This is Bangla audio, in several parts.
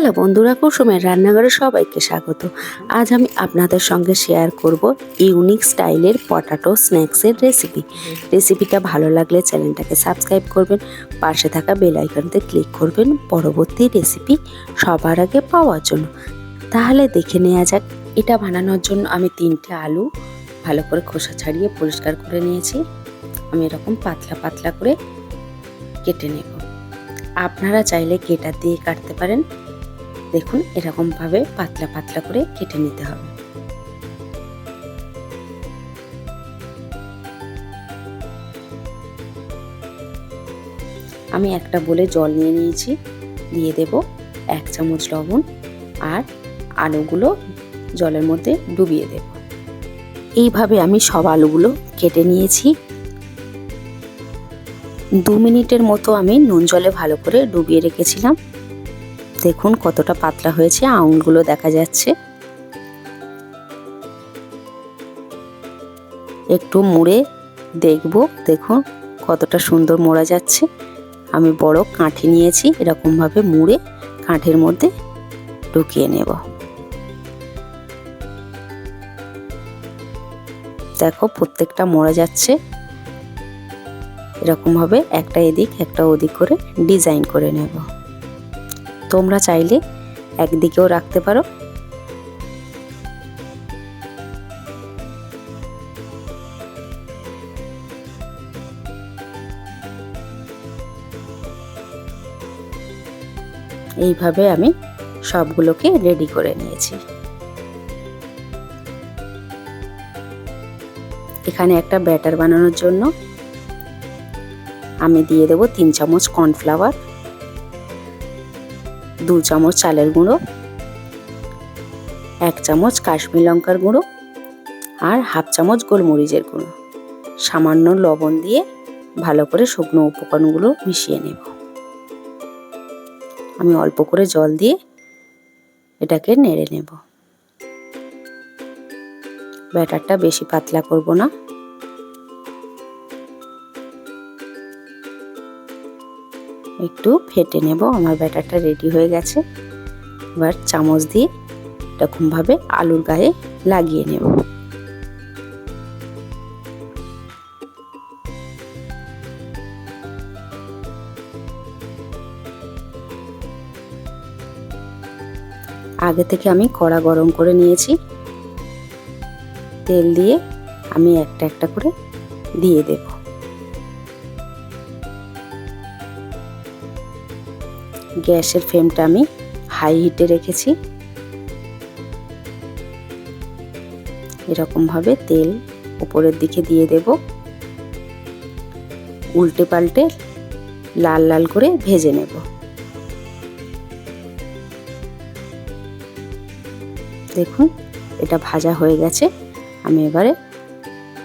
হ্যালো বন্ধুরা, কুসুমের রান্নাঘরে সবাইকে স্বাগত। আজ আমি আপনাদের সঙ্গে শেয়ার করব ইউনিক স্টাইলের পটাটো স্ন্যাক্সের রেসিপি রেসিপিটা ভালো লাগলে চ্যানেলটাকে সাবস্ক্রাইব করবেন, পাশে থাকা বেল আইকনতে ক্লিক করবেন পরবর্তী রেসিপি সবার আগে পাওয়ার জন্য। তাহলে দেখে নেওয়া যাক, এটা বানানোর জন্য আমি তিনটে আলু ভালো করে খোসা ছাড়িয়ে পরিষ্কার করে নিয়েছি। আমি এরকম পাতলা পাতলা করে কেটে নেব। আপনারা চাইলে কেটার দিয়ে কাটতে পারেন। দেখুন, এরকমভাবে পাতলা পাতলা করে কেটে নিতে হবে। আমি একটা বলে জল নিয়ে নিয়েছি, দিয়ে দেব এক চামচ লবণ আর আলুগুলো জলের মধ্যে ডুবিয়ে দেব। এইভাবে আমি সব আলুগুলো কেটে নিয়েছি। দু মিনিটের মতো আমি নুন জলে ভালো করে ডুবিয়ে রেখেছিলাম। দেখুন কতটা পাতলা হয়েছে, আঙুলগুলো দেখা যাচ্ছে। একটু মুড়ে দেখব, দেখুন কতটা সুন্দর মোড়া যাচ্ছে। আমি বড় কাঠি নিয়েছি, এরকমভাবে মুড়ে কাঠের মধ্যে ঢুকিয়ে নেব। দেখো প্রত্যেকটা মোড়া যাচ্ছে। এরকমভাবে একটা এদিক, একটা ওদিক করে ডিজাইন করে নেব। তোমরা চাইলে একদিকেও রাখতে পারো। এইভাবে আমি সবগুলোকে রেডি করে নিয়েছি। এখানে একটা ব্যাটার বানানোর জন্য আমি দিয়ে দেবো তিন চামচ কর্নফ্লাওয়ার। দু চামচ চালের গুঁড়ো, এক চামচ কাশ্মীর লঙ্কার গুঁড়ো আর হাফ চামচ গোলমরিচের গুঁড়ো। সামান্য লবণ দিয়ে ভালো করে শুকনো উপকরণগুলো মিশিয়ে নেব। আমি অল্প করে জল দিয়ে এটাকে নেড়ে নেব। ব্যাটারটা বেশি পাতলা করব না। একটু ফেটে নেব, আমার ব্যাটারটা রেডি হয়ে গেছে। এবার চামচ দিয়ে এরকমভাবে আলুর গায়ে লাগিয়ে নেব। আগে থেকে আমি কড়া গরম করে নিয়েছি। তেল দিয়ে আমি একটা একটা করে দিয়ে দেব। গ্যাসের ফ্লেমটা আমি হাই হিটে রেখেছি। এরকমভাবে তেল উপরের দিকে দিয়ে দেব। উল্টে পাল্টে লাল লাল করে ভেজে নেব। দেখুন, এটা ভাজা হয়ে গেছে। আমি এবারে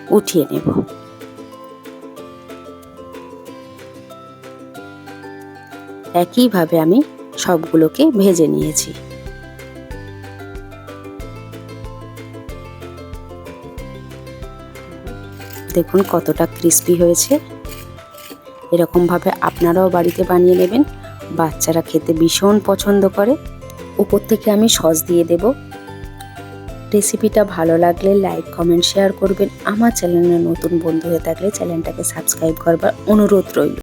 উঠিয়ে নেব। একইভাবে আমি সবগুলোকে ভেজে নিয়েছি। দেখুন কতটা ক্রিস্পি হয়েছে। এরকমভাবে আপনারাও বাড়িতে বানিয়ে নেবেন। বাচ্চারা খেতে ভীষণ পছন্দ করে। উপর থেকে আমি সস দিয়ে দেব। রেসিপিটা ভালো লাগলে লাইক, কমেন্ট, শেয়ার করবেন। আমার চ্যানেলে নতুন বন্ধু হয়ে থাকলে চ্যানেলটাকে সাবস্ক্রাইব করবার অনুরোধ রইল।